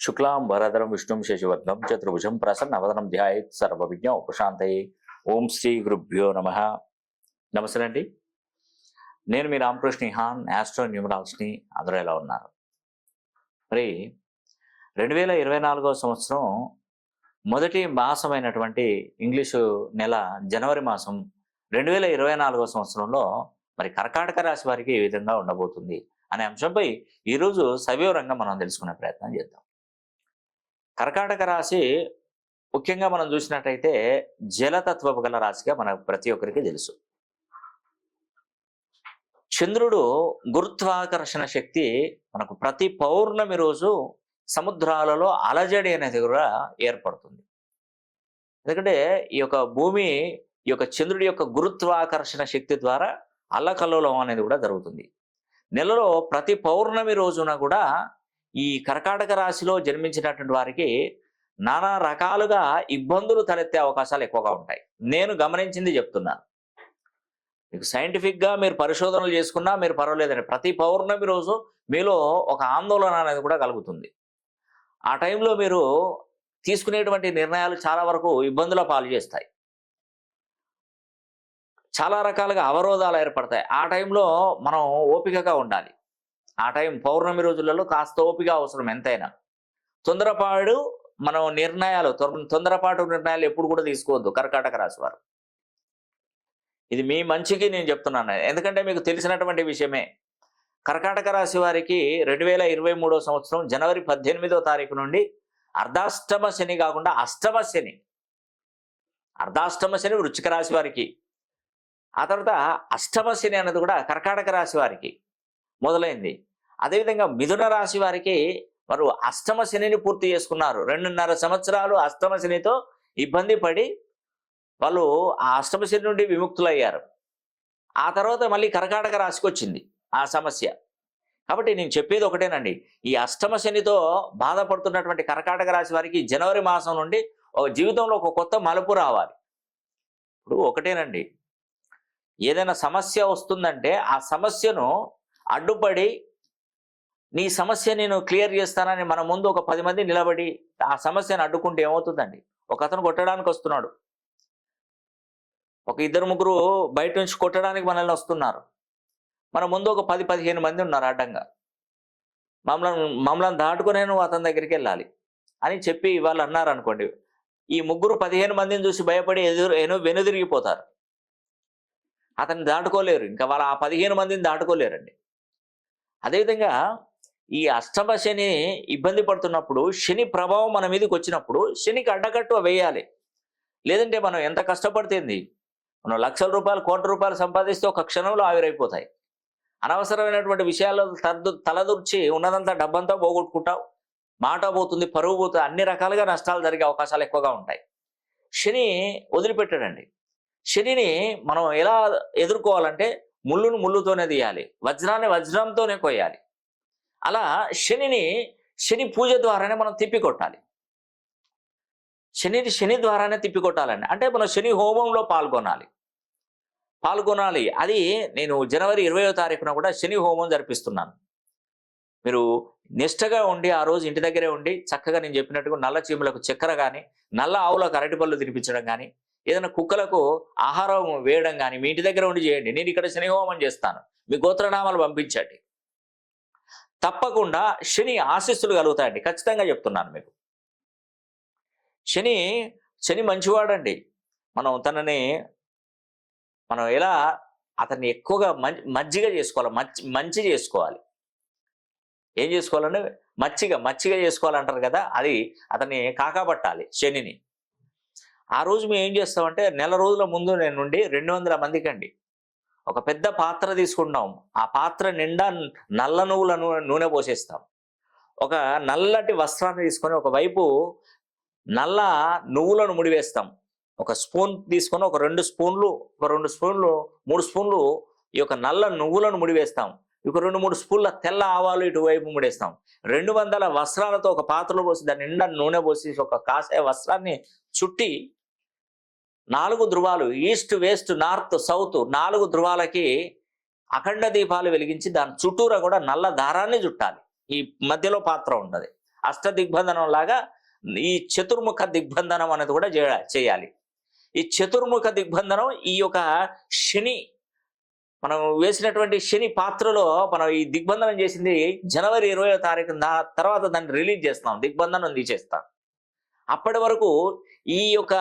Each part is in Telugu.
శుక్లాం వరదరం విష్ణుం శశివర్ణం చతుర్భుజం ప్రసన్నవదనం ధ్యాయేత్ సర్వ సర్వవిజ్ఞ ఉపశాంతయే ఓం శ్రీ గురుభ్యో నమ. నమస్తే అండి నేను మీ రామకృష్ణ హాన్ యాస్ట్రో న్యూమరాల్స్ని అందరూ ఎలా ఉన్నారు? మరి రెండు వేల ఇరవై నాలుగో సంవత్సరం మొదటి మాసమైనటువంటి ఇంగ్లీషు నెల జనవరి మాసం రెండు వేల ఇరవై నాలుగో సంవత్సరంలో మరి కర్కాటక రాశి వారికి ఏ విధంగా ఉండబోతుంది అనే అంశంపై ఈరోజు సవివరంగా మనం తెలుసుకునే ప్రయత్నం చేద్దాం. కర్కాటక రాశి ముఖ్యంగా మనం చూసినట్టయితే జలతత్వపు గల రాశిగా మన ప్రతి ఒక్కరికి తెలుసు. చంద్రుడు గురుత్వాకర్షణ శక్తి మనకు ప్రతి పౌర్ణమి రోజు సముద్రాలలో అలజడి అనేది కూడా ఏర్పడుతుంది. ఎందుకంటే ఈ యొక్క భూమి ఈ యొక్క చంద్రుడి యొక్క గురుత్వాకర్షణ శక్తి ద్వారా అల్లకల్లోలం అనేది కూడా జరుగుతుంది. నెలలో ప్రతి పౌర్ణమి రోజున కూడా ఈ కర్కాటక రాశిలో జన్మించినటువంటి వారికి నానా రకాలుగా ఇబ్బందులు తలెత్తే అవకాశాలు ఎక్కువగా ఉంటాయి. నేను గమనించింది చెప్తున్నాను మీకు సైంటిఫిక్గా మీరు పరిశోధనలు చేసుకున్నా మీరు పర్వాలేదండి. ప్రతి పౌర్ణమి రోజు మీలో ఒక ఆందోళన అనేది కూడా కలుగుతుంది. ఆ టైంలో మీరు తీసుకునేటువంటి నిర్ణయాలు చాలా వరకు ఇబ్బందుల పాలు చేస్తాయి. చాలా రకాలుగా అవరోధాలు ఏర్పడతాయి. ఆ టైంలో మనం ఓపికగా ఉండాలి. ఆ టైం పౌర్ణమి రోజులలో కాస్త ఓపిక అవసరం ఎంతైనా. తొందరపాటు మనం నిర్ణయాలు తొందరపాటు నిర్ణయాలు ఎప్పుడు కూడా తీసుకోవద్దు కర్కాటక రాశి వారు. ఇది మీ మంచికి నేను చెప్తున్నాను. ఎందుకంటే మీకు తెలిసినటువంటి విషయమే. కర్కాటక రాశి వారికి రెండు వేల ఇరవై మూడో సంవత్సరం జనవరి పద్దెనిమిదో తారీఖు నుండి అర్ధాష్టమ శని కాకుండా అష్టమ శని. అర్ధాష్టమ శని వృచ్చిక రాశి వారికి. ఆ తర్వాత అష్టమ శని అన్నది కూడా కర్కాటక రాశి వారికి. మొదలైంది. అదేవిధంగా మిథున రాశి వారికి వారు అష్టమ శనిని పూర్తి చేసుకున్నారు. రెండున్నర సంవత్సరాలు అష్టమ శనితో ఇబ్బంది పడి వాళ్ళు ఆ అష్టమ శని నుండి విముక్తులయ్యారు. ఆ తర్వాత మళ్ళీ కర్కాటక రాశికి వచ్చింది ఆ సమస్య. కాబట్టి నేను చెప్పేది ఒకటేనండి. ఈ అష్టమ శనితో బాధపడుతున్నటువంటి కర్కాటక రాశి వారికి జనవరి మాసం నుండి ఒక జీవితంలో ఒక కొత్త మలుపు రావాలి. ఇప్పుడు ఒకటేనండి. ఏదైనా సమస్య వస్తుందంటే ఆ సమస్యను అడ్డుపడి నీ సమస్య నేను క్లియర్ చేస్తానని మన ముందు ఒక పది మంది నిలబడి ఆ సమస్యను అడ్డుకుంటే ఏమవుతుందండి? ఒక అతను కొట్టడానికి వస్తున్నాడు. ఒక ఇద్దరు ముగ్గురు బయట నుంచి కొట్టడానికి మనల్ని వస్తున్నారు. మన ముందు ఒక పది పదిహేను మంది ఉన్నారు అడ్డంగా. మమ్మల్ని మమ్మల్ని దాటుకునే నువ్వు అతని దగ్గరికి వెళ్ళాలి అని చెప్పి వాళ్ళు అన్నారు అనుకోండి ఈ ముగ్గురు పదిహేను మందిని చూసి భయపడి ఎదురు ఎను వెనుదిరిగిపోతారు. అతన్ని దాటుకోలేరు. ఇంకా వాళ్ళు ఆ పదిహేను మందిని దాటుకోలేరండి. అదేవిధంగా ఈ అష్టమ శని ఇబ్బంది పడుతున్నప్పుడు శని ప్రభావం మన మీదకి వచ్చినప్పుడు శనికి అడ్డకట్టు వేయాలి. లేదంటే మనం ఎంత కష్టపడితేంది మనం లక్షల రూపాయలు కోట్ల రూపాయలు సంపాదిస్తే ఒక క్షణంలో ఆవిరైపోతాయి. అనవసరమైనటువంటి విషయాల్లో తలదు తలదూర్చి ఉన్నదంతా డబ్బంతా పోగొట్టుకుంటావు. మాట పోతుంది పరువు పోతుంది అన్ని రకాలుగా నష్టాలు జరిగే అవకాశాలు ఎక్కువగా ఉంటాయి. శని వదిలిపెట్టాడండి. శనిని మనం ఎలా ఎదుర్కోవాలంటే ముళ్ళును ముళ్ళుతోనే తీయాలి వజ్రాన్ని వజ్రంతోనే కొయ్యాలి. అలా శనిని శని పూజ ద్వారానే మనం తిప్పికొట్టాలి శనిని శని ద్వారానే తిప్పికొట్టాలండి అంటే మనం శని హోమంలో పాల్గొనాలి. పాల్గొనాలి. అది నేను జనవరి ఇరవయో తారీఖున కూడా శని హోమం జరిపిస్తున్నాను. మీరు నిష్టగా ఉండి ఆ రోజు ఇంటి దగ్గరే ఉండి చక్కగా నేను చెప్పినట్టుగా నల్ల చీమలకు చక్కెర కానీ నల్ల ఆవులకు అరటిపళ్ళు తినిపించడం కానీ ఏదైనా కుక్కలకు ఆహారం వేయడం కానీ మీ ఇంటి దగ్గర ఉండి చేయండి. నేను ఇక్కడ శని హోమం చేస్తాను. మీ గోత్రనామాలు పంపించండి. తప్పకుండా శని ఆశీస్సులు కలుగుతాయండి. ఖచ్చితంగా చెప్తున్నాను మీకు. శని శని మంచివాడండి. మనం తనని మనం ఎలా అతన్ని ఎక్కువగా మజ్జిగ చేసుకోవాలి. మంచి మంచి చేసుకోవాలి. ఏం చేసుకోవాలంటే మచ్చిగ మచ్చిగ చేసుకోవాలంటారు కదా అది అతన్ని కాకాపట్టాలి శనిని. ఆ రోజు మేము ఏం చేస్తామంటే నెల రోజుల ముందు నేను నుండి రెండు వందల మందికి అండి ఒక పెద్ద పాత్ర తీసుకుంటాం ఆ పాత్ర నిండా నల్ల నువ్వుల నూనె పోసేస్తాం. ఒక నల్లటి వస్త్రాన్ని తీసుకొని ఒకవైపు నల్ల నువ్వులను ముడివేస్తాం. ఒక స్పూన్ తీసుకొని ఒక రెండు స్పూన్లు ఒక రెండు స్పూన్లు మూడు స్పూన్లు ఈ యొక్క నల్ల నువ్వులను ముడివేస్తాం. ఇక రెండు మూడు స్పూన్ల తెల్ల ఆవాలు ఇటువైపు ముడేస్తాం. రెండు వందల వస్త్రాలతో ఒక పాత్రలో పోసి దాని నిండా నూనె పోసి ఒక కాసే వస్త్రాన్ని చుట్టి నాలుగు ధృవాలు ఈస్ట్ వెస్ట్ నార్త్ సౌత్ నాలుగు ధృవాలకి అఖండ దీపాలు వెలిగించి దాని చుట్టూరా కూడా నల్ల దారాన్ని చుట్టాలి ఈ మధ్యలో పాత్ర ఉండదు అష్ట దిగ్బంధనం లాగా ఈ చతుర్ముఖ దిగ్బంధనం అనేది కూడా చేయాలి. ఈ చతుర్ముఖ దిగ్బంధనం ఈ యొక్క శని మనం వేసినటువంటి శని పాత్రలో మనం ఈ దిగ్బంధనం చేసింది జనవరి ఇరవయో తారీఖు తర్వాత దాన్ని రిలీజ్ చేస్తాం దిగ్బంధనం తీసేస్తాం. అప్పటి వరకు ఈ యొక్క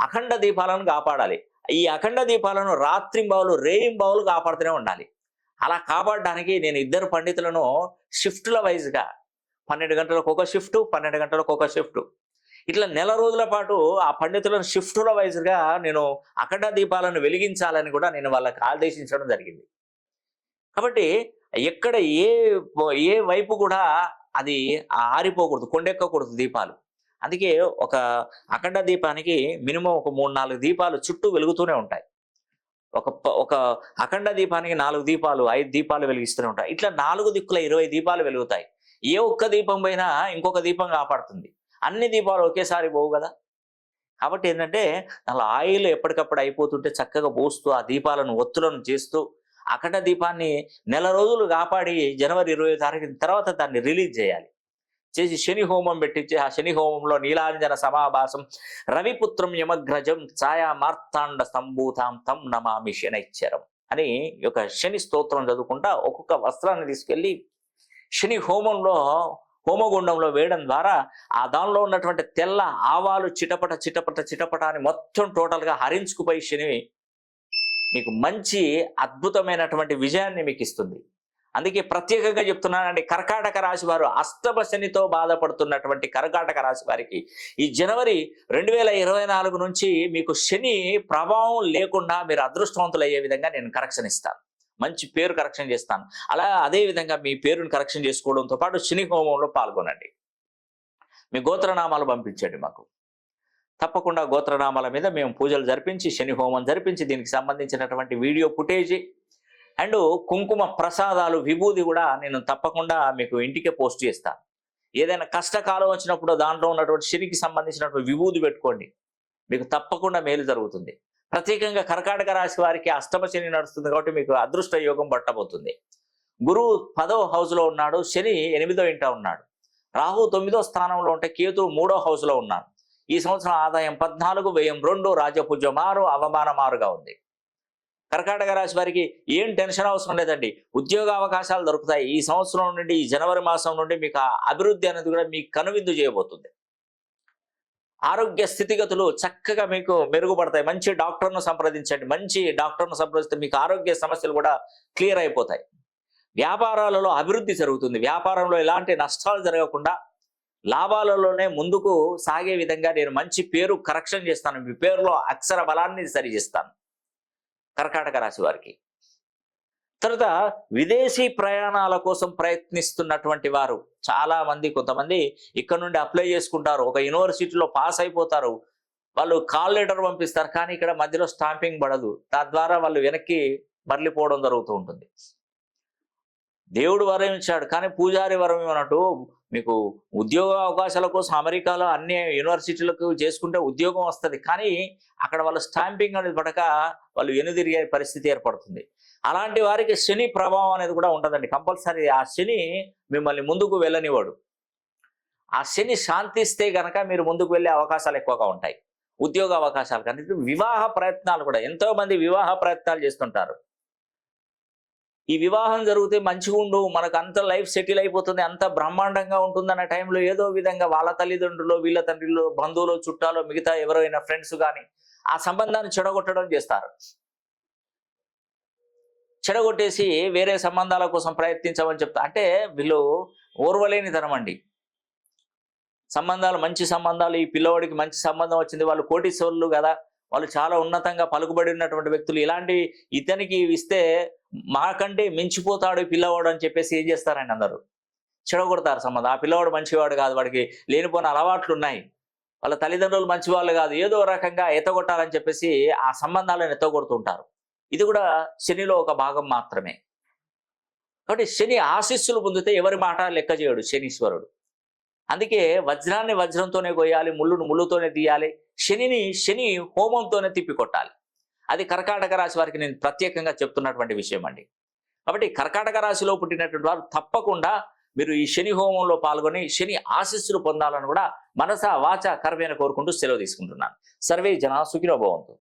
అఖండ దీపాలను కాపాడాలి. ఈ అఖండ దీపాలను రాత్రింబావులు రేయింబావులు కాపాడుతూనే ఉండాలి. అలా కాపాడడానికి నేను ఇద్దరు పండితులను షిఫ్ట్ల వైజ్గా పన్నెండు గంటలకు ఒక షిఫ్ట్ పన్నెండు గంటలకు ఒక షిఫ్ట్. ఇట్లా నెల రోజుల పాటు ఆ పండితులను షిఫ్టుల వైజ్గా నేను అఖండ దీపాలను వెలిగించాలని కూడా నేను వాళ్ళకి ఆదేశించడం జరిగింది. కాబట్టి ఎక్కడ ఏ ఏ వైపు కూడా అది ఆరిపోకూడదు కొండెక్కకూడదు దీపాలు. అందుకే ఒక అఖండ దీపానికి మినిమం ఒక మూడు నాలుగు దీపాలు చుట్టూ వెలుగుతూనే ఉంటాయి. ఒక ప- ఒక అఖండ దీపానికి నాలుగు దీపాలు ఐదు దీపాలు వెలిగిస్తూనే ఉంటాయి. ఇట్లా నాలుగు దిక్కుల ఇరవై దీపాలు వెలుగుతాయి. ఏ ఒక్క దీపం పైన ఇంకొక దీపం కాపాడుతుంది. అన్ని దీపాలు ఒకేసారి పోవు కదా? కాబట్టి ఏంటంటే అలా ఆయిల్ ఎప్పటికప్పుడు అయిపోతుంటే చక్కగా పోస్తూ ఆ దీపాలను ఒత్తులను చేస్తూ అఖండ దీపాన్ని నెల రోజులు కాపాడి జనవరి ఇరవై తారీఖు తర్వాత దాన్ని రిలీజ్ చేయాలి. చేసి శని హోమం పెట్టించి ఆ శని హోమంలో నీలాంజన సమాభాసం రవిపుత్రం యమగ్రజం ఛాయా మార్తాండ స్తంభూతాం తం నమామి శనైశ్చరం అని ఒక యొక్క శని స్తోత్రం చదువుకుంటా ఒక్కొక్క వస్త్రాన్ని తీసుకెళ్ళి శని హోమంలో హోమగుండంలో వేయడం ద్వారా ఆ దానిలో ఉన్నటువంటి తెల్ల ఆవాలు చిటపట చిటపట చిటపట అని మొత్తం టోటల్గా హరించుకుపోయి శని మీకు మంచి అద్భుతమైనటువంటి విజయాన్ని మీకు ఇస్తుంది. అందుకే ప్రత్యేకంగా చెప్తున్నానండి కర్కాటక రాశి వారు అష్టమ శనితో బాధపడుతున్నటువంటి కర్కాటక రాశి వారికి ఈ జనవరి రెండు వేల ఇరవై నాలుగు నుంచి మీకు శని ప్రభావం లేకుండా మీరు అదృష్టవంతులు అయ్యే విధంగా నేను కరెక్షన్ ఇస్తాను. మంచి పేరు కరెక్షన్ చేస్తాను. అలా అదే విధంగా మీ పేరుని కరెక్షన్ చేసుకోవడంతో పాటు శని హోమంలో పాల్గొనండి. మీ గోత్రనామాలు పంపించండి మాకు. తప్పకుండా గోత్రనామాల మీద మేము పూజలు జరిపించి శని హోమం జరిపించి దీనికి సంబంధించినటువంటి వీడియో ఫుటేజీ అండ్ కుంకుమ ప్రసాదాలు విభూది కూడా నేను తప్పకుండా మీకు ఇంటికే పోస్ట్ చేస్తాను ఏదైనా కష్టకాలం వచ్చినప్పుడు దాంట్లో ఉన్నటువంటి శనికి సంబంధించినటువంటి విభూది పెట్టుకోండి. మీకు తప్పకుండా మేలు జరుగుతుంది. ప్రత్యేకంగా కర్కాటక రాశి వారికి అష్టమ శని నడుస్తుంది కాబట్టి మీకు అదృష్ట యోగం పట్టబోతుంది. గురువు పదవ హౌస్లో ఉన్నాడు శని ఎనిమిదో ఇంట ఉన్నాడు. రాహు తొమ్మిదో స్థానంలో ఉంటే కేతు మూడో హౌస్లో ఉన్నాడు. ఈ సంవత్సరం ఆదాయం పద్నాలుగు వ్యయం రెండు రాజపూజ్యం ఆరు అవమానం ఆరుగా ఉంది. కర్కాటక రాశి వారికి ఏం టెన్షన్ అవసరం లేదండి. ఉద్యోగ అవకాశాలు దొరుకుతాయి. ఈ సంవత్సరం నుండి ఈ జనవరి మాసం నుండి మీకు అభివృద్ధి అనేది కూడా మీకు కనువిందు చేయబోతుంది. ఆరోగ్య స్థితిగతులు చక్కగా మీకు మెరుగుపడతాయి. మంచి డాక్టర్ను సంప్రదించండి. మంచి డాక్టర్ను సంప్రదిస్తే మీకు ఆరోగ్య సమస్యలు కూడా క్లియర్ అయిపోతాయి. వ్యాపారాలలో అభివృద్ధి జరుగుతుంది. వ్యాపారంలో ఎలాంటి నష్టాలు జరగకుండా లాభాలలోనే ముందుకు సాగే విధంగా నేను మంచి పేరు కరెక్షన్ చేస్తాను. మీ పేరులో అక్షర బలాన్ని సరిచేస్తాను. కర్కాటక రాశి వారికి. తర్వాత విదేశీ ప్రయాణాల కోసం ప్రయత్నిస్తున్నటువంటి వారు. చాలా మంది కొంతమంది ఇక్కడ నుండి అప్లై చేసుకుంటారు. ఒక యూనివర్సిటీలో పాస్ అయిపోతారు. వాళ్ళు కాల్ లెటర్ పంపిస్తారు. కానీ ఇక్కడ మధ్యలో స్టాంపింగ్ పడదు. తద్వారా వాళ్ళు వెనక్కి మరలిపోవడం జరుగుతూ ఉంటుంది. దేవుడు వరం ఇచ్చాడు. కానీ పూజారి వరం ఇవ్వనట్టు మీకు ఉద్యోగ అవకాశాల కోసం అమెరికాలో అన్ని యూనివర్సిటీలకు చేసుకుంటే ఉద్యోగం వస్తుంది. కానీ అక్కడ వాళ్ళ స్టాంపింగ్ అనేది పడక వాళ్ళు వెనుదిరిగే పరిస్థితి ఏర్పడుతుంది. అలాంటి వారికి శని ప్రభావం అనేది కూడా ఉంటుందండి. కంపల్సరీ ఆ శని మిమ్మల్ని ముందుకు వెళ్ళనివాడు ఆ శని శాంతిస్తే గనక మీరు ముందుకు వెళ్ళే అవకాశాలు ఎక్కువగా ఉంటాయి. ఉద్యోగ అవకాశాలు కానీ వివాహ ప్రయత్నాలు కూడా ఎంతో మంది వివాహ ప్రయత్నాలు చేస్తుంటారు. ఈ వివాహం జరిగితే మంచిగా ఉండు మనకు అంత లైఫ్ సెటిల్ అయిపోతుంది అంత బ్రహ్మాండంగా ఉంటుందన్న టైంలో ఏదో విధంగా వాళ్ళ తల్లిదండ్రులు వీళ్ళ తండ్రిలో బంధువులు చుట్టాలు మిగతా ఎవరైనా ఫ్రెండ్స్ కానీ ఆ సంబంధాన్ని చెడగొట్టడం చేస్తారు. చెడగొట్టేసి వేరే సంబంధాల కోసం ప్రయత్నించమని చెప్తా అంటే వీళ్ళు ఓర్వలేనితనం అండి. సంబంధాలు మంచి సంబంధాలు ఈ పిల్లవాడికి మంచి సంబంధం వచ్చింది వాళ్ళు కోటీశ్వరులు కదా వాళ్ళు చాలా ఉన్నతంగా పలుకుబడి ఉన్నటువంటి వ్యక్తులు ఇలాంటి ఇతనికి ఇస్తే మాకంటే మించిపోతాడు పిల్లవాడు అని చెప్పేసి ఏం చేస్తారని అందరు? చెడగొడతారు సంబంధం. ఆ పిల్లవాడు మంచివాడు కాదు వాడికి లేనిపోయిన అలవాట్లు ఉన్నాయి వాళ్ళ తల్లిదండ్రులు మంచివాళ్ళు కాదు ఏదో రకంగా ఎత్తగొట్టాలని చెప్పేసి ఆ సంబంధాలను ఎత్తగొడుతుంటారు ఇది కూడా శనిలో ఒక భాగం మాత్రమే. కాబట్టి శని ఆశీస్సులు పొందితే ఎవరి మాట లెక్క చేయడు శనీశ్వరుడు. అందుకే వజ్రాన్ని వజ్రంతోనే కొయ్యాలి ముళ్ళును ముళ్ళుతోనే తీయాలి శనిని శని హోమంతోనే తిప్పికొట్టాలి అది కర్కాటక రాశి వారికి నేను ప్రత్యేకంగా చెప్తున్నటువంటి విషయం అండి కాబట్టి కర్కాటక రాశిలో పుట్టినటువంటి వారు తప్పకుండా మీరు ఈ శని హోమంలో పాల్గొని శని ఆశీస్సులు పొందాలని కూడా మనస వాచ కర్మేన కోరుకుంటూ సెలవు తీసుకుంటున్నాను. సర్వే జన సుఖినో